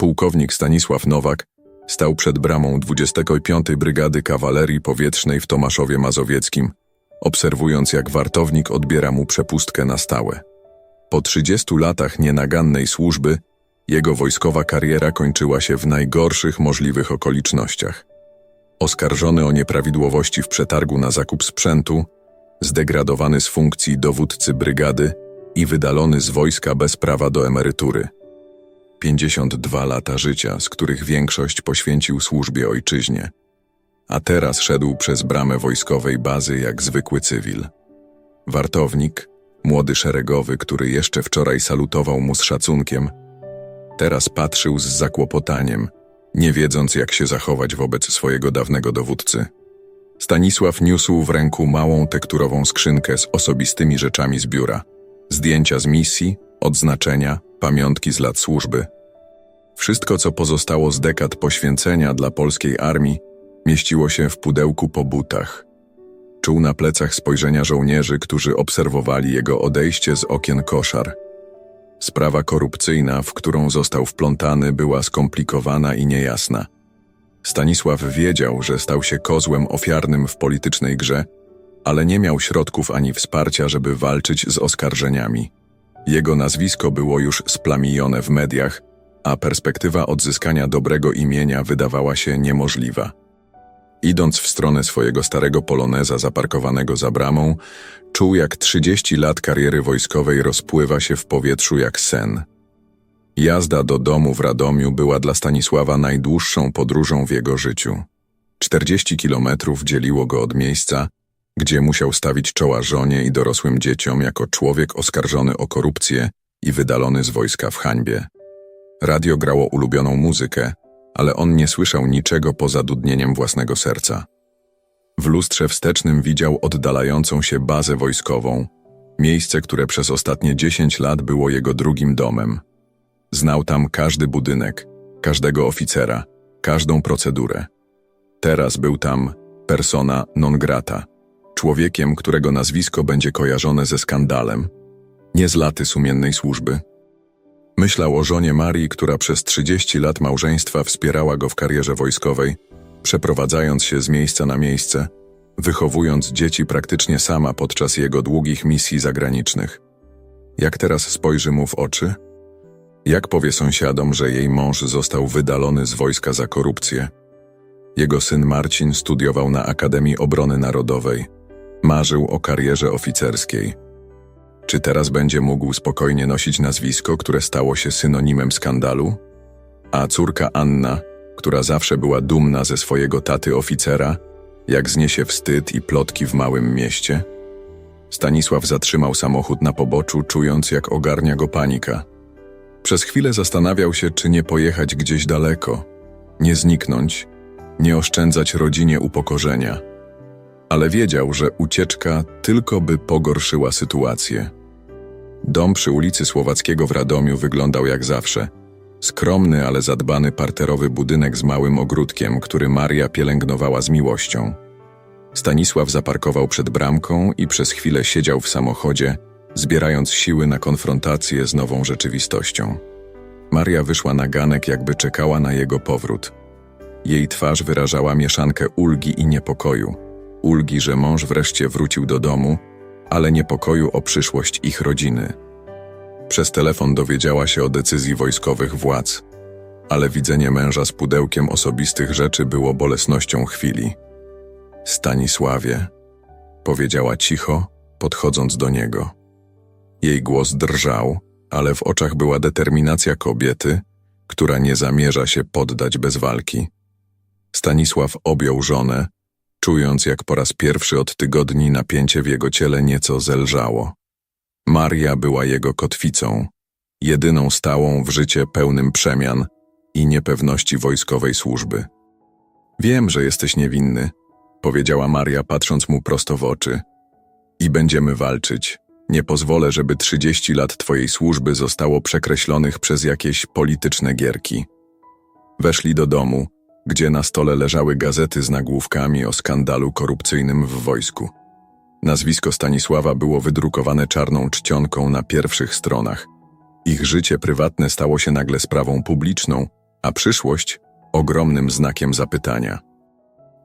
Pułkownik Stanisław Nowak stał przed bramą 25. Brygady Kawalerii Powietrznej w Tomaszowie Mazowieckim, obserwując jak wartownik odbiera mu przepustkę na stałe. Po 30 latach nienagannej służby jego wojskowa kariera kończyła się w najgorszych możliwych okolicznościach. Oskarżony o nieprawidłowości w przetargu na zakup sprzętu, zdegradowany z funkcji dowódcy brygady i wydalony z wojska bez prawa do emerytury. 52 lata życia, z których większość poświęcił służbie ojczyźnie, a teraz szedł przez bramę wojskowej bazy jak zwykły cywil. Wartownik, młody szeregowy, który jeszcze wczoraj salutował mu z szacunkiem, teraz patrzył z zakłopotaniem, nie wiedząc jak się zachować wobec swojego dawnego dowódcy. Stanisław niósł w ręku małą tekturową skrzynkę z osobistymi rzeczami z biura. Zdjęcia z misji, odznaczenia, pamiątki z lat służby. Wszystko, co pozostało z dekad poświęcenia dla polskiej armii, mieściło się w pudełku po butach. Czuł na plecach spojrzenia żołnierzy, którzy obserwowali jego odejście z okien koszar. Sprawa korupcyjna, w którą został wplątany, była skomplikowana i niejasna. Stanisław wiedział, że stał się kozłem ofiarnym w politycznej grze, ale nie miał środków ani wsparcia, żeby walczyć z oskarżeniami. Jego nazwisko było już splamione w mediach, a perspektywa odzyskania dobrego imienia wydawała się niemożliwa. Idąc w stronę swojego starego poloneza zaparkowanego za bramą, czuł jak 30 lat kariery wojskowej rozpływa się w powietrzu jak sen. Jazda do domu w Radomiu była dla Stanisława najdłuższą podróżą w jego życiu. 40 kilometrów dzieliło go od miejsca, gdzie musiał stawić czoła żonie i dorosłym dzieciom jako człowiek oskarżony o korupcję i wydalony z wojska w hańbie. Radio grało ulubioną muzykę, ale on nie słyszał niczego poza dudnieniem własnego serca. W lustrze wstecznym widział oddalającą się bazę wojskową, miejsce, które przez ostatnie dziesięć lat było jego drugim domem. Znał tam każdy budynek, każdego oficera, każdą procedurę. Teraz był tam persona non grata, człowiekiem, którego nazwisko będzie kojarzone ze skandalem, nie z laty sumiennej służby. Myślał o żonie Marii, która przez 30 lat małżeństwa wspierała go w karierze wojskowej, przeprowadzając się z miejsca na miejsce, wychowując dzieci praktycznie sama podczas jego długich misji zagranicznych. Jak teraz spojrzy mu w oczy? Jak powie sąsiadom, że jej mąż został wydalony z wojska za korupcję? Jego syn Marcin studiował na Akademii Obrony Narodowej. Marzył o karierze oficerskiej. Czy teraz będzie mógł spokojnie nosić nazwisko, które stało się synonimem skandalu? A córka Anna, która zawsze była dumna ze swojego taty oficera, jak zniesie wstyd i plotki w małym mieście? Stanisław zatrzymał samochód na poboczu, czując jak ogarnia go panika. Przez chwilę zastanawiał się, czy nie pojechać gdzieś daleko, nie zniknąć, nie oszczędzać rodzinie upokorzenia. Ale wiedział, że ucieczka tylko by pogorszyła sytuację. Dom przy ulicy Słowackiego w Radomiu wyglądał jak zawsze. Skromny, ale zadbany parterowy budynek z małym ogródkiem, który Maria pielęgnowała z miłością. Stanisław zaparkował przed bramką i przez chwilę siedział w samochodzie, zbierając siły na konfrontację z nową rzeczywistością. Maria wyszła na ganek, jakby czekała na jego powrót. Jej twarz wyrażała mieszankę ulgi i niepokoju. Ulgi, że mąż wreszcie wrócił do domu, ale niepokoju o przyszłość ich rodziny. Przez telefon dowiedziała się o decyzji wojskowych władz, ale widzenie męża z pudełkiem osobistych rzeczy było bolesnością chwili. Stanisławie, powiedziała cicho, podchodząc do niego. Jej głos drżał, ale w oczach była determinacja kobiety, która nie zamierza się poddać bez walki. Stanisław objął żonę, czując jak po raz pierwszy od tygodni napięcie w jego ciele nieco zelżało. Maria była jego kotwicą, jedyną stałą w życie pełnym przemian i niepewności wojskowej służby. Wiem, że jesteś niewinny, powiedziała Maria, patrząc mu prosto w oczy. I będziemy walczyć. Nie pozwolę, żeby 30 lat twojej służby zostało przekreślonych przez jakieś polityczne gierki. Weszli do domu, gdzie na stole leżały gazety z nagłówkami o skandalu korupcyjnym w wojsku. Nazwisko Stanisława było wydrukowane czarną czcionką na pierwszych stronach. Ich życie prywatne stało się nagle sprawą publiczną, a przyszłość ogromnym znakiem zapytania.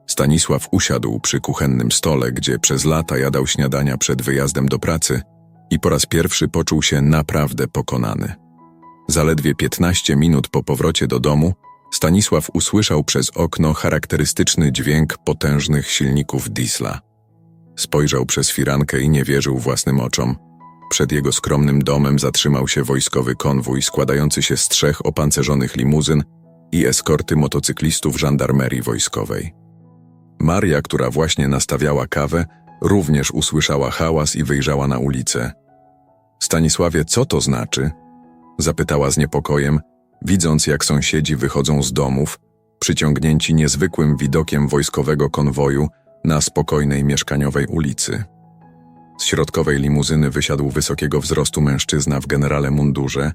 Stanisław usiadł przy kuchennym stole, gdzie przez lata jadał śniadania przed wyjazdem do pracy i po raz pierwszy poczuł się naprawdę pokonany. Zaledwie 15 minut po powrocie do domu Stanisław usłyszał przez okno charakterystyczny dźwięk potężnych silników diesla. Spojrzał przez firankę i nie wierzył własnym oczom. Przed jego skromnym domem zatrzymał się wojskowy konwój składający się z trzech opancerzonych limuzyn i eskorty motocyklistów żandarmerii wojskowej. Maria, która właśnie nastawiała kawę, również usłyszała hałas i wyjrzała na ulicę. Stanisławie, co to znaczy? Zapytała z niepokojem, widząc jak sąsiedzi wychodzą z domów, przyciągnięci niezwykłym widokiem wojskowego konwoju na spokojnej mieszkaniowej ulicy. Z środkowej limuzyny wysiadł wysokiego wzrostu mężczyzna w generale mundurze.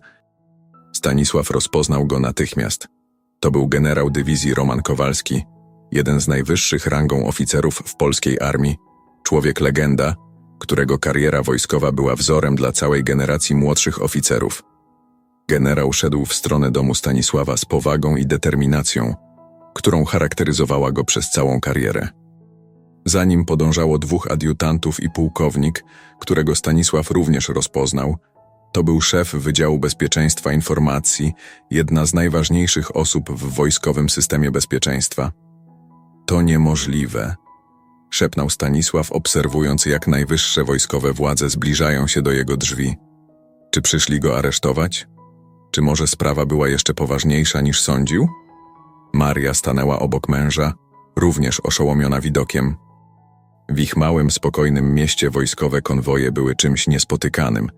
Stanisław rozpoznał go natychmiast. To był generał dywizji Roman Kowalski, jeden z najwyższych rangą oficerów w polskiej armii, człowiek legenda, którego kariera wojskowa była wzorem dla całej generacji młodszych oficerów. Generał szedł w stronę domu Stanisława z powagą i determinacją, którą charakteryzowała go przez całą karierę. Za nim podążało dwóch adiutantów i pułkownik, którego Stanisław również rozpoznał. To był szef Wydziału Bezpieczeństwa Informacji, jedna z najważniejszych osób w wojskowym systemie bezpieczeństwa. To niemożliwe, szepnął Stanisław, obserwując jak najwyższe wojskowe władze zbliżają się do jego drzwi. Czy przyszli go aresztować? Czy może sprawa była jeszcze poważniejsza niż sądził? Maria stanęła obok męża, również oszołomiona widokiem. W ich małym, spokojnym mieście wojskowe konwoje były czymś niespotykanym,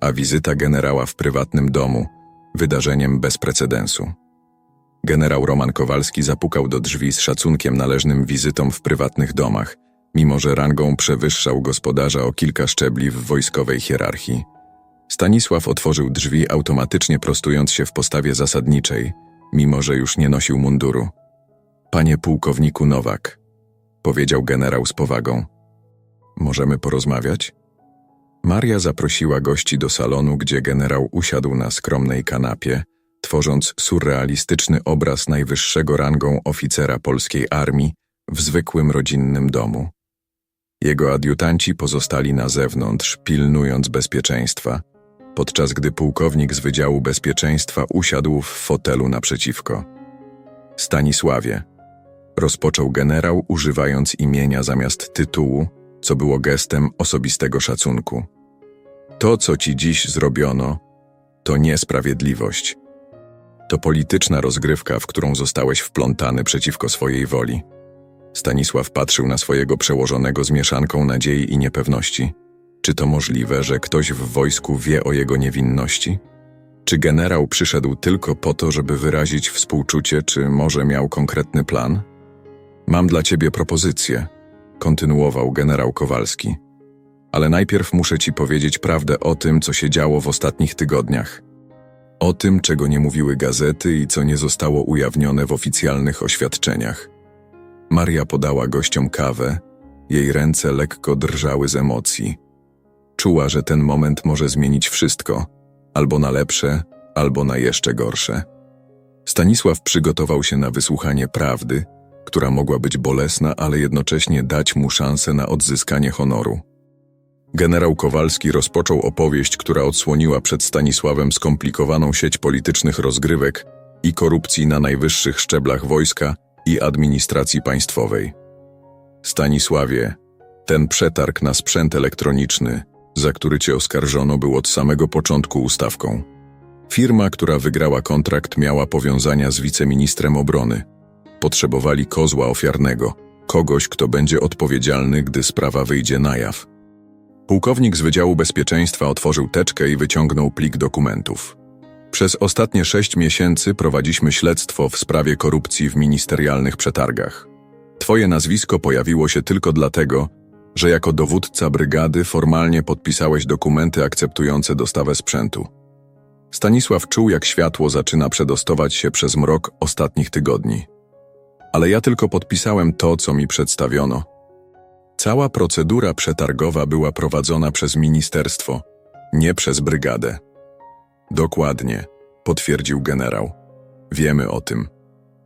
a wizyta generała w prywatnym domu wydarzeniem bez precedensu. Generał Roman Kowalski zapukał do drzwi z szacunkiem należnym wizytom w prywatnych domach, mimo że rangą przewyższał gospodarza o kilka szczebli w wojskowej hierarchii. Stanisław otworzył drzwi automatycznie prostując się w postawie zasadniczej, mimo że już nie nosił munduru. Panie pułkowniku Nowak, powiedział generał z powagą. Możemy porozmawiać? Maria zaprosiła gości do salonu, gdzie generał usiadł na skromnej kanapie, tworząc surrealistyczny obraz najwyższego rangą oficera polskiej armii w zwykłym rodzinnym domu. Jego adiutanci pozostali na zewnątrz, pilnując bezpieczeństwa, podczas gdy pułkownik z Wydziału Bezpieczeństwa usiadł w fotelu naprzeciwko. Stanisławie, rozpoczął generał używając imienia zamiast tytułu, co było gestem osobistego szacunku. To, co ci dziś zrobiono, to niesprawiedliwość. To polityczna rozgrywka, w którą zostałeś wplątany przeciwko swojej woli. Stanisław patrzył na swojego przełożonego z mieszanką nadziei i niepewności. Czy to możliwe, że ktoś w wojsku wie o jego niewinności? Czy generał przyszedł tylko po to, żeby wyrazić współczucie, czy może miał konkretny plan? Mam dla ciebie propozycję, kontynuował generał Kowalski. Ale najpierw muszę ci powiedzieć prawdę o tym, co się działo w ostatnich tygodniach. O tym, czego nie mówiły gazety i co nie zostało ujawnione w oficjalnych oświadczeniach. Maria podała gościom kawę, jej ręce lekko drżały z emocji. Czuła, że ten moment może zmienić wszystko, albo na lepsze, albo na jeszcze gorsze. Stanisław przygotował się na wysłuchanie prawdy, która mogła być bolesna, ale jednocześnie dać mu szansę na odzyskanie honoru. Generał Kowalski rozpoczął opowieść, która odsłoniła przed Stanisławem skomplikowaną sieć politycznych rozgrywek i korupcji na najwyższych szczeblach wojska i administracji państwowej. Stanisławie, ten przetarg na sprzęt elektroniczny, za który cię oskarżono, był od samego początku ustawką. Firma, która wygrała kontrakt, miała powiązania z wiceministrem obrony. Potrzebowali kozła ofiarnego, kogoś, kto będzie odpowiedzialny, gdy sprawa wyjdzie na jaw. Pułkownik z Wydziału Bezpieczeństwa otworzył teczkę i wyciągnął plik dokumentów. Przez ostatnie sześć miesięcy prowadziliśmy śledztwo w sprawie korupcji w ministerialnych przetargach. Twoje nazwisko pojawiło się tylko dlatego, że jako dowódca brygady formalnie podpisałeś dokumenty akceptujące dostawę sprzętu. Stanisław czuł, jak światło zaczyna przedostować się przez mrok ostatnich tygodni. Ale ja tylko podpisałem to, co mi przedstawiono. Cała procedura przetargowa była prowadzona przez ministerstwo, nie przez brygadę. Dokładnie, potwierdził generał. Wiemy o tym.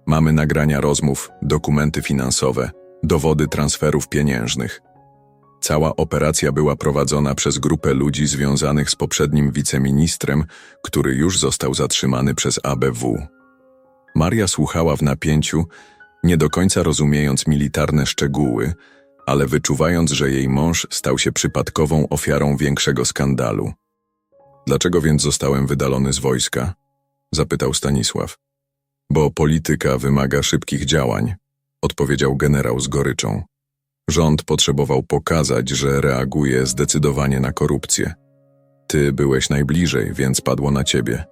Mamy nagrania rozmów, dokumenty finansowe, dowody transferów pieniężnych. Cała operacja była prowadzona przez grupę ludzi związanych z poprzednim wiceministrem, który już został zatrzymany przez ABW. Maria słuchała w napięciu, nie do końca rozumiejąc militarne szczegóły, ale wyczuwając, że jej mąż stał się przypadkową ofiarą większego skandalu. Dlaczego więc zostałem wydalony z wojska? zapytał Stanisław. Bo polityka wymaga szybkich działań, odpowiedział generał z goryczą. Rząd potrzebował pokazać, że reaguje zdecydowanie na korupcję. Ty byłeś najbliżej, więc padło na ciebie.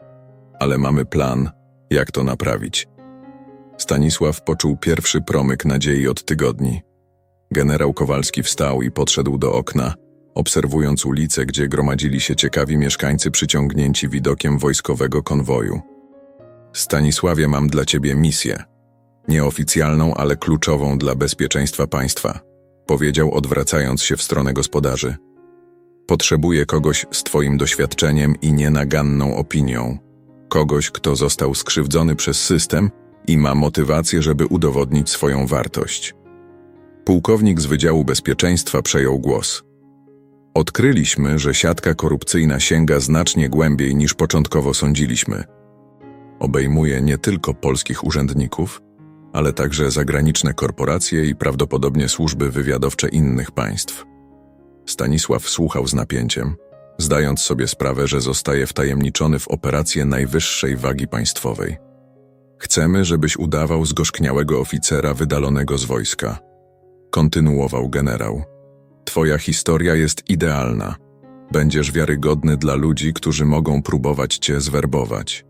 Ale mamy plan, jak to naprawić. Stanisław poczuł pierwszy promyk nadziei od tygodni. Generał Kowalski wstał i podszedł do okna, obserwując ulicę, gdzie gromadzili się ciekawi mieszkańcy przyciągnięci widokiem wojskowego konwoju. Stanisławie, mam dla ciebie misję. Nieoficjalną, ale kluczową dla bezpieczeństwa państwa, powiedział odwracając się w stronę gospodarzy. Potrzebuję kogoś z twoim doświadczeniem i nienaganną opinią. Kogoś, kto został skrzywdzony przez system i ma motywację, żeby udowodnić swoją wartość. Pułkownik z Wydziału Bezpieczeństwa przejął głos. Odkryliśmy, że siatka korupcyjna sięga znacznie głębiej niż początkowo sądziliśmy. Obejmuje nie tylko polskich urzędników, ale także zagraniczne korporacje i prawdopodobnie służby wywiadowcze innych państw. Stanisław słuchał z napięciem, zdając sobie sprawę, że zostaje wtajemniczony w operację najwyższej wagi państwowej. Chcemy, żebyś udawał zgorzkniałego oficera wydalonego z wojska. Kontynuował generał. Twoja historia jest idealna. Będziesz wiarygodny dla ludzi, którzy mogą próbować cię zwerbować.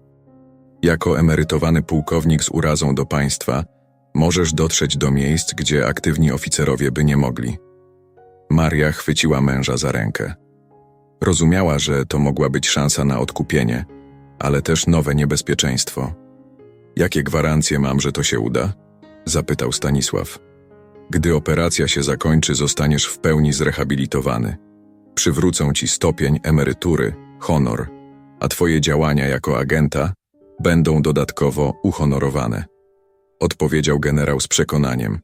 Jako emerytowany pułkownik z urazą do państwa, możesz dotrzeć do miejsc, gdzie aktywni oficerowie by nie mogli. Maria chwyciła męża za rękę. Rozumiała, że to mogła być szansa na odkupienie, ale też nowe niebezpieczeństwo. Jakie gwarancje mam, że to się uda? Zapytał Stanisław. Gdy operacja się zakończy, zostaniesz w pełni zrehabilitowany. Przywrócą ci stopień, emerytury, honor, a twoje działania jako agenta będą dodatkowo uhonorowane. Odpowiedział generał z przekonaniem.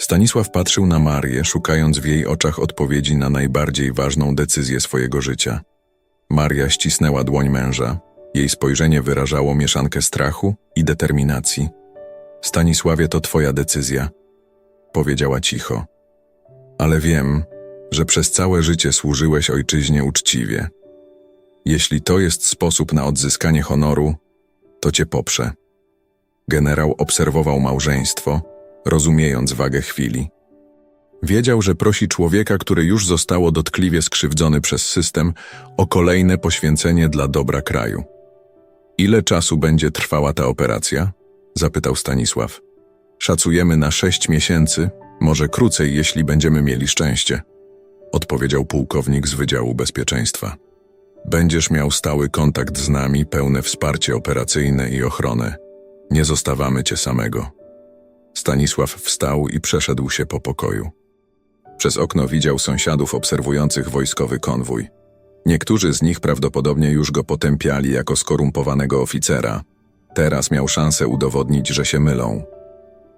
Stanisław patrzył na Marię, szukając w jej oczach odpowiedzi na najbardziej ważną decyzję swojego życia. Maria ścisnęła dłoń męża. Jej spojrzenie wyrażało mieszankę strachu i determinacji. Stanisławie, to twoja decyzja, powiedziała cicho. Ale wiem, że przez całe życie służyłeś ojczyźnie uczciwie. Jeśli to jest sposób na odzyskanie honoru, to cię poprze. Generał obserwował małżeństwo, rozumiejąc wagę chwili. Wiedział, że prosi człowieka, który już zostało dotkliwie skrzywdzony przez system, o kolejne poświęcenie dla dobra kraju. Ile czasu będzie trwała ta operacja? zapytał Stanisław. Szacujemy na sześć miesięcy, może krócej, jeśli będziemy mieli szczęście, odpowiedział pułkownik z Wydziału Bezpieczeństwa. Będziesz miał stały kontakt z nami, pełne wsparcie operacyjne i ochronę. Nie zostawamy cię samego. Stanisław wstał i przeszedł się po pokoju. Przez okno widział sąsiadów obserwujących wojskowy konwój. Niektórzy z nich prawdopodobnie już go potępiali jako skorumpowanego oficera. Teraz miał szansę udowodnić, że się mylą.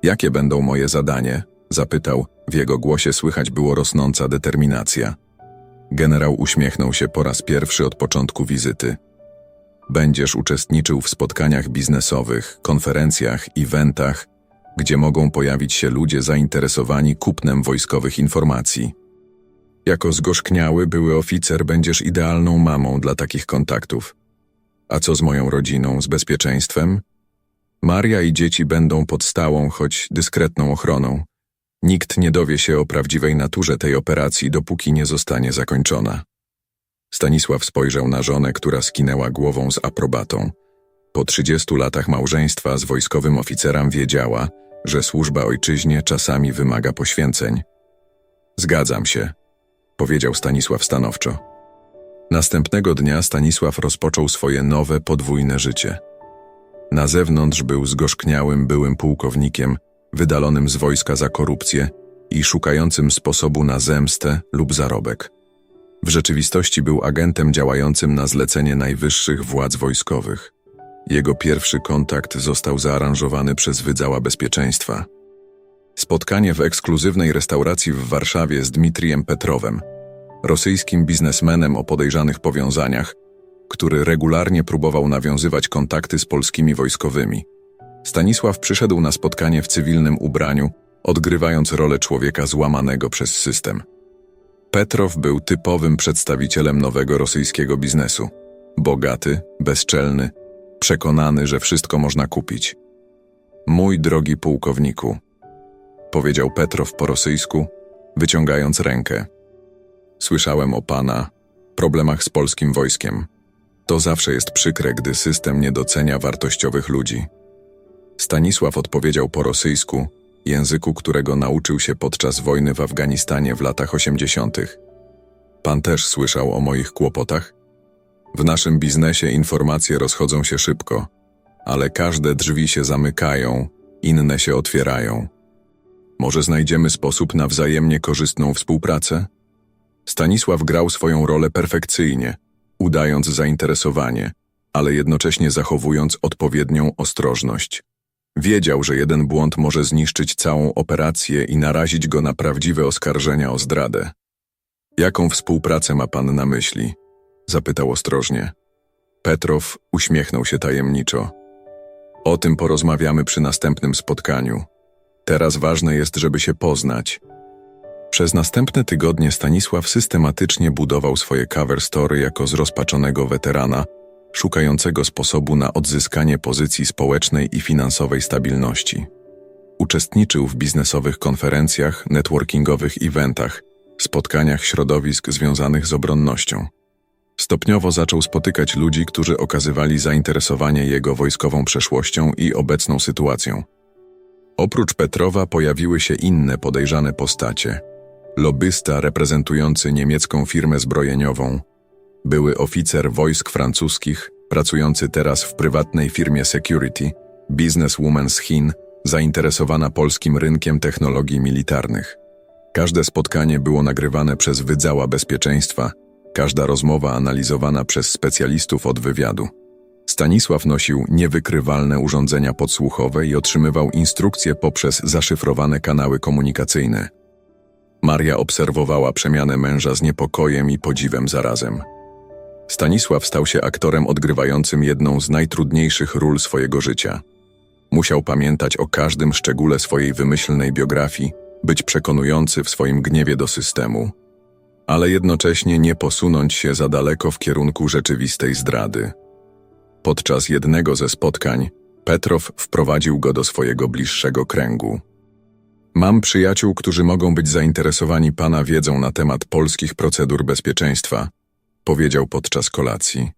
Jakie będą moje zadanie? zapytał. W jego głosie słychać było rosnąca determinacja. Generał uśmiechnął się po raz pierwszy od początku wizyty. Będziesz uczestniczył w spotkaniach biznesowych, konferencjach, eventach, gdzie mogą pojawić się ludzie zainteresowani kupnem wojskowych informacji. Jako zgorzkniały były oficer będziesz idealną mamą dla takich kontaktów. A co z moją rodziną, z bezpieczeństwem? Maria i dzieci będą pod stałą, choć dyskretną ochroną. Nikt nie dowie się o prawdziwej naturze tej operacji, dopóki nie zostanie zakończona. Stanisław spojrzał na żonę, która skinęła głową z aprobatą. Po trzydziestu latach małżeństwa z wojskowym oficerem wiedziała, że służba ojczyźnie czasami wymaga poświęceń. Zgadzam się, powiedział Stanisław stanowczo. Następnego dnia Stanisław rozpoczął swoje nowe, podwójne życie. Na zewnątrz był zgorzkniałym byłym pułkownikiem, wydalonym z wojska za korupcję i szukającym sposobu na zemstę lub zarobek. W rzeczywistości był agentem działającym na zlecenie najwyższych władz wojskowych. Jego pierwszy kontakt został zaaranżowany przez Wydzała Bezpieczeństwa. Spotkanie w ekskluzywnej restauracji w Warszawie z Dmitrijem Petrowem, rosyjskim biznesmenem o podejrzanych powiązaniach, który regularnie próbował nawiązywać kontakty z polskimi wojskowymi. Stanisław przyszedł na spotkanie w cywilnym ubraniu, odgrywając rolę człowieka złamanego przez system. Petrow był typowym przedstawicielem nowego rosyjskiego biznesu. Bogaty, bezczelny, przekonany, że wszystko można kupić. Mój drogi pułkowniku, powiedział Petrow po rosyjsku, wyciągając rękę. Słyszałem o pana problemach z polskim wojskiem. To zawsze jest przykre, gdy system nie docenia wartościowych ludzi. Stanisław odpowiedział po rosyjsku, języku, którego nauczył się podczas wojny w Afganistanie w latach 80. Pan też słyszał o moich kłopotach? W naszym biznesie informacje rozchodzą się szybko, ale każde drzwi się zamykają, inne się otwierają. Może znajdziemy sposób na wzajemnie korzystną współpracę? Stanisław grał swoją rolę perfekcyjnie, udając zainteresowanie, ale jednocześnie zachowując odpowiednią ostrożność. Wiedział, że jeden błąd może zniszczyć całą operację i narazić go na prawdziwe oskarżenia o zdradę. Jaką współpracę ma pan na myśli? Zapytał ostrożnie. Petrow uśmiechnął się tajemniczo. O tym porozmawiamy przy następnym spotkaniu. Teraz ważne jest, żeby się poznać. Przez następne tygodnie Stanisław systematycznie budował swoje cover story jako zrozpaczonego weterana, szukającego sposobu na odzyskanie pozycji społecznej i finansowej stabilności. Uczestniczył w biznesowych konferencjach, networkingowych eventach, spotkaniach środowisk związanych z obronnością. Stopniowo zaczął spotykać ludzi, którzy okazywali zainteresowanie jego wojskową przeszłością i obecną sytuacją. Oprócz Petrowa pojawiły się inne podejrzane postacie. Lobbysta reprezentujący niemiecką firmę zbrojeniową, były oficer wojsk francuskich, pracujący teraz w prywatnej firmie security, bizneswoman z Chin, zainteresowana polskim rynkiem technologii militarnych. Każde spotkanie było nagrywane przez Wydzała Bezpieczeństwa, każda rozmowa analizowana przez specjalistów od wywiadu. Stanisław nosił niewykrywalne urządzenia podsłuchowe i otrzymywał instrukcje poprzez zaszyfrowane kanały komunikacyjne. Maria obserwowała przemianę męża z niepokojem i podziwem zarazem. Stanisław stał się aktorem odgrywającym jedną z najtrudniejszych ról swojego życia. Musiał pamiętać o każdym szczególe swojej wymyślnej biografii, być przekonujący w swoim gniewie do systemu, ale jednocześnie nie posunąć się za daleko w kierunku rzeczywistej zdrady. Podczas jednego ze spotkań Petrow wprowadził go do swojego bliższego kręgu. Mam przyjaciół, którzy mogą być zainteresowani Pana wiedzą na temat polskich procedur bezpieczeństwa, powiedział podczas kolacji.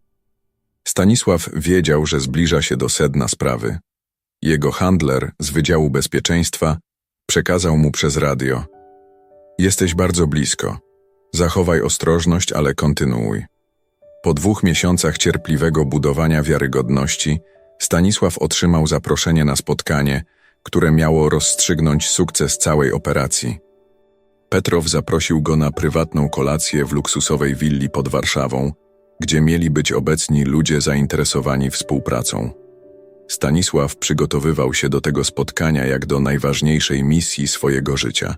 Stanisław wiedział, że zbliża się do sedna sprawy. Jego handler z Wydziału Bezpieczeństwa przekazał mu przez radio. Jesteś bardzo blisko. Zachowaj ostrożność, ale kontynuuj. Po dwóch miesiącach cierpliwego budowania wiarygodności, Stanisław otrzymał zaproszenie na spotkanie, które miało rozstrzygnąć sukces całej operacji. Petrow zaprosił go na prywatną kolację w luksusowej willi pod Warszawą, gdzie mieli być obecni ludzie zainteresowani współpracą. Stanisław przygotowywał się do tego spotkania jak do najważniejszej misji swojego życia.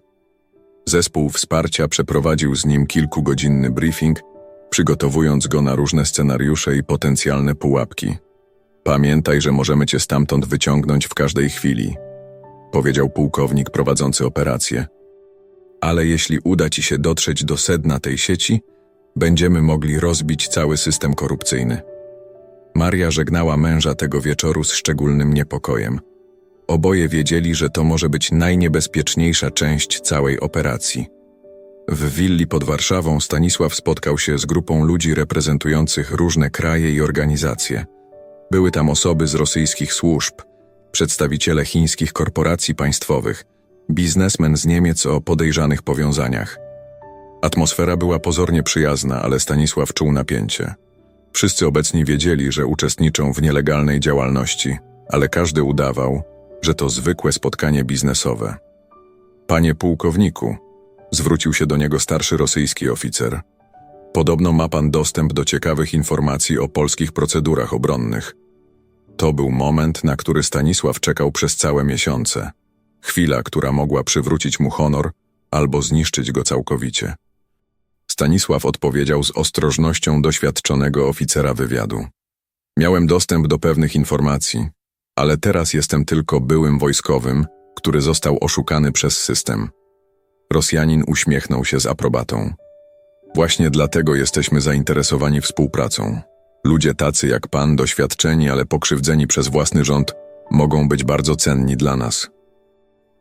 Zespół wsparcia przeprowadził z nim kilkugodzinny briefing, przygotowując go na różne scenariusze i potencjalne pułapki. Pamiętaj, że możemy cię stamtąd wyciągnąć w każdej chwili, powiedział pułkownik prowadzący operację. Ale jeśli uda ci się dotrzeć do sedna tej sieci, będziemy mogli rozbić cały system korupcyjny. Maria żegnała męża tego wieczoru z szczególnym niepokojem. Oboje wiedzieli, że to może być najniebezpieczniejsza część całej operacji. W willi pod Warszawą Stanisław spotkał się z grupą ludzi reprezentujących różne kraje i organizacje. Były tam osoby z rosyjskich służb, przedstawiciele chińskich korporacji państwowych, biznesmen z Niemiec o podejrzanych powiązaniach. Atmosfera była pozornie przyjazna, ale Stanisław czuł napięcie. Wszyscy obecni wiedzieli, że uczestniczą w nielegalnej działalności, ale każdy udawał, że to zwykłe spotkanie biznesowe. Panie pułkowniku, zwrócił się do niego starszy rosyjski oficer. Podobno ma pan dostęp do ciekawych informacji o polskich procedurach obronnych. To był moment, na który Stanisław czekał przez całe miesiące. Chwila, która mogła przywrócić mu honor albo zniszczyć go całkowicie. Stanisław odpowiedział z ostrożnością doświadczonego oficera wywiadu. Miałem dostęp do pewnych informacji, ale teraz jestem tylko byłym wojskowym, który został oszukany przez system. Rosjanin uśmiechnął się z aprobatą. Właśnie dlatego jesteśmy zainteresowani współpracą. Ludzie tacy jak pan, doświadczeni, ale pokrzywdzeni przez własny rząd, mogą być bardzo cenni dla nas.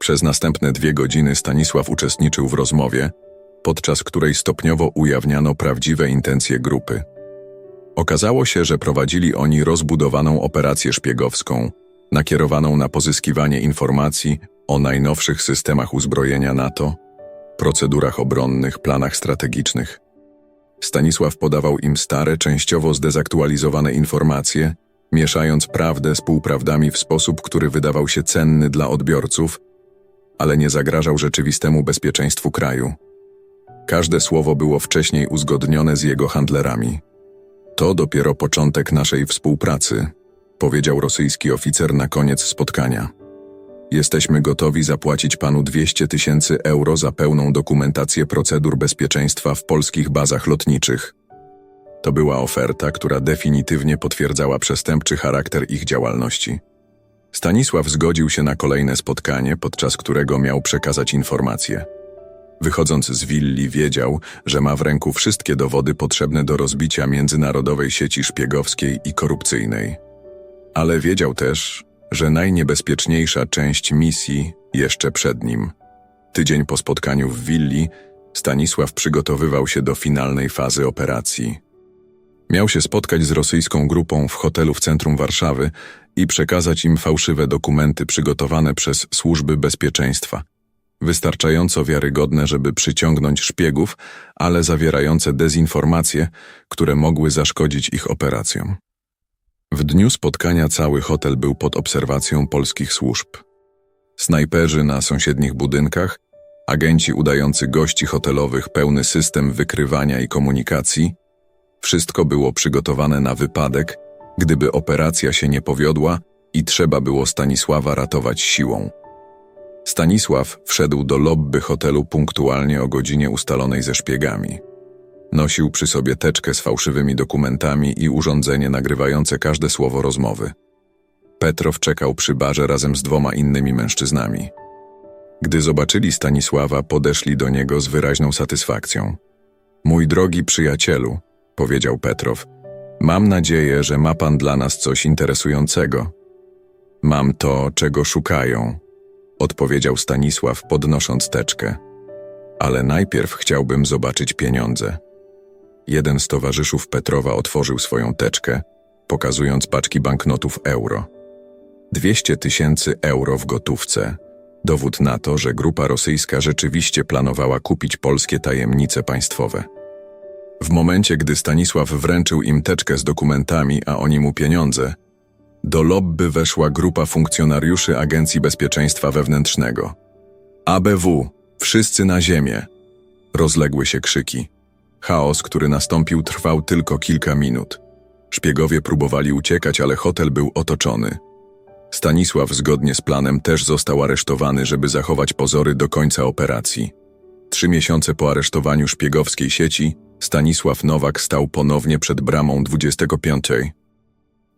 Przez następne dwie godziny Stanisław uczestniczył w rozmowie, podczas której stopniowo ujawniano prawdziwe intencje grupy. Okazało się, że prowadzili oni rozbudowaną operację szpiegowską, nakierowaną na pozyskiwanie informacji o najnowszych systemach uzbrojenia NATO, procedurach obronnych, planach strategicznych. Stanisław podawał im stare, częściowo zdezaktualizowane informacje, mieszając prawdę z półprawdami w sposób, który wydawał się cenny dla odbiorców, ale nie zagrażał rzeczywistemu bezpieczeństwu kraju. Każde słowo było wcześniej uzgodnione z jego handlerami. To dopiero początek naszej współpracy, powiedział rosyjski oficer na koniec spotkania. Jesteśmy gotowi zapłacić panu 200 tysięcy euro za pełną dokumentację procedur bezpieczeństwa w polskich bazach lotniczych. To była oferta, która definitywnie potwierdzała przestępczy charakter ich działalności. Stanisław zgodził się na kolejne spotkanie, podczas którego miał przekazać informacje. Wychodząc z willi wiedział, że ma w ręku wszystkie dowody potrzebne do rozbicia międzynarodowej sieci szpiegowskiej i korupcyjnej. Ale wiedział też, że najniebezpieczniejsza część misji jeszcze przed nim. Tydzień po spotkaniu w willi Stanisław przygotowywał się do finalnej fazy operacji. Miał się spotkać z rosyjską grupą w hotelu w centrum Warszawy i przekazać im fałszywe dokumenty przygotowane przez służby bezpieczeństwa. Wystarczająco wiarygodne, żeby przyciągnąć szpiegów, ale zawierające dezinformacje, które mogły zaszkodzić ich operacjom. W dniu spotkania cały hotel był pod obserwacją polskich służb. Snajperzy na sąsiednich budynkach, agenci udający gości hotelowych, pełny system wykrywania i komunikacji. Wszystko było przygotowane na wypadek, gdyby operacja się nie powiodła i trzeba było Stanisława ratować siłą. Stanisław wszedł do lobby hotelu punktualnie o godzinie ustalonej ze szpiegami. Nosił przy sobie teczkę z fałszywymi dokumentami i urządzenie nagrywające każde słowo rozmowy. Petrow czekał przy barze razem z dwoma innymi mężczyznami. Gdy zobaczyli Stanisława, podeszli do niego z wyraźną satysfakcją. Mój drogi przyjacielu, powiedział Petrow, mam nadzieję, że ma pan dla nas coś interesującego. Mam to, czego szukają, odpowiedział Stanisław, podnosząc teczkę. Ale najpierw chciałbym zobaczyć pieniądze. Jeden z towarzyszów Petrowa otworzył swoją teczkę, pokazując paczki banknotów euro. 200 tysięcy euro w gotówce. Dowód na to, że grupa rosyjska rzeczywiście planowała kupić polskie tajemnice państwowe. W momencie, gdy Stanisław wręczył im teczkę z dokumentami, a oni mu pieniądze, do lobby weszła grupa funkcjonariuszy Agencji Bezpieczeństwa Wewnętrznego. ABW, wszyscy na ziemię! Rozległy się krzyki. Chaos, który nastąpił, trwał tylko kilka minut. Szpiegowie próbowali uciekać, ale hotel był otoczony. Stanisław zgodnie z planem też został aresztowany, żeby zachować pozory do końca operacji. Trzy miesiące po aresztowaniu szpiegowskiej sieci, Stanisław Nowak stał ponownie przed bramą 25.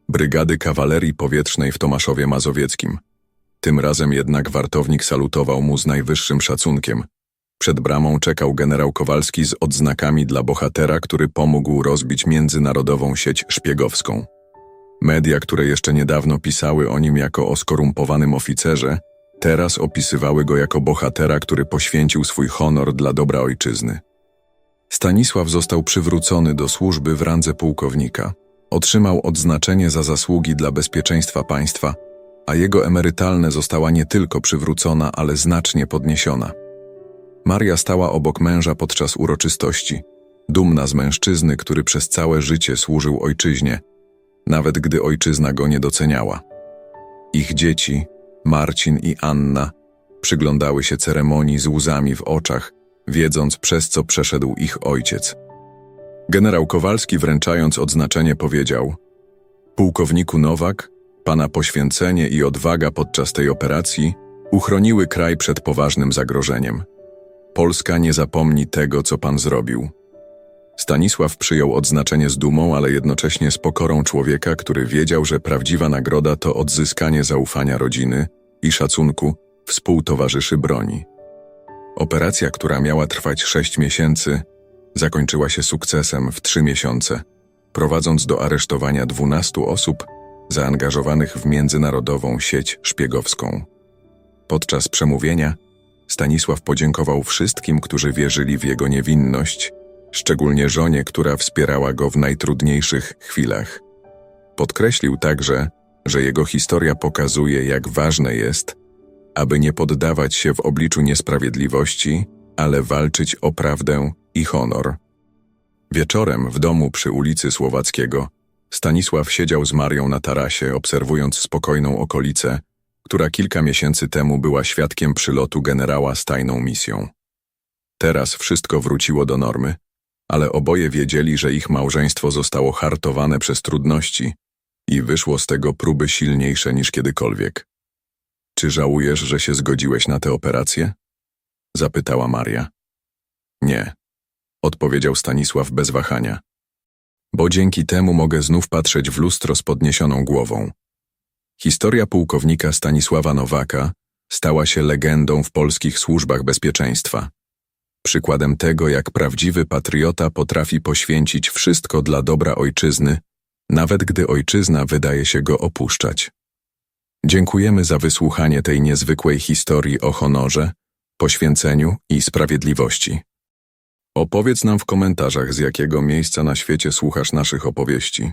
Brygady Kawalerii Powietrznej w Tomaszowie Mazowieckim. Tym razem jednak wartownik salutował mu z najwyższym szacunkiem – przed bramą czekał generał Kowalski z odznakami dla bohatera, który pomógł rozbić międzynarodową sieć szpiegowską. Media, które jeszcze niedawno pisały o nim jako o skorumpowanym oficerze, teraz opisywały go jako bohatera, który poświęcił swój honor dla dobra ojczyzny. Stanisław został przywrócony do służby w randze pułkownika. Otrzymał odznaczenie za zasługi dla bezpieczeństwa państwa, a jego emerytalne została nie tylko przywrócona, ale znacznie podniesiona. Maria stała obok męża podczas uroczystości, dumna z mężczyzny, który przez całe życie służył ojczyźnie, nawet gdy ojczyzna go nie doceniała. Ich dzieci, Marcin i Anna, przyglądały się ceremonii z łzami w oczach, wiedząc przez co przeszedł ich ojciec. Generał Kowalski wręczając odznaczenie powiedział Pułkowniku Nowak, Pana poświęcenie i odwaga podczas tej operacji uchroniły kraj przed poważnym zagrożeniem. Polska nie zapomni tego, co Pan zrobił. Stanisław przyjął odznaczenie z dumą, ale jednocześnie z pokorą człowieka, który wiedział, że prawdziwa nagroda to odzyskanie zaufania rodziny i szacunku współtowarzyszy broni. Operacja, która miała trwać sześć miesięcy, zakończyła się sukcesem w trzy miesiące, prowadząc do aresztowania 12 osób zaangażowanych w międzynarodową sieć szpiegowską. Podczas przemówienia Stanisław podziękował wszystkim, którzy wierzyli w jego niewinność, szczególnie żonie, która wspierała go w najtrudniejszych chwilach. Podkreślił także, że jego historia pokazuje, jak ważne jest, aby nie poddawać się w obliczu niesprawiedliwości, ale walczyć o prawdę i honor. Wieczorem w domu przy ulicy Słowackiego Stanisław siedział z Marią na tarasie, obserwując spokojną okolicę, która kilka miesięcy temu była świadkiem przylotu generała z tajną misją. Teraz wszystko wróciło do normy, ale oboje wiedzieli, że ich małżeństwo zostało hartowane przez trudności i wyszło z tego próby silniejsze niż kiedykolwiek. Czy żałujesz, że się zgodziłeś na tę operację? Zapytała Maria. Nie, odpowiedział Stanisław bez wahania. Bo dzięki temu mogę znów patrzeć w lustro z podniesioną głową. Historia pułkownika Stanisława Nowaka stała się legendą w polskich służbach bezpieczeństwa. Przykładem tego, jak prawdziwy patriota potrafi poświęcić wszystko dla dobra ojczyzny, nawet gdy ojczyzna wydaje się go opuszczać. Dziękujemy za wysłuchanie tej niezwykłej historii o honorze, poświęceniu i sprawiedliwości. Opowiedz nam w komentarzach, z jakiego miejsca na świecie słuchasz naszych opowieści.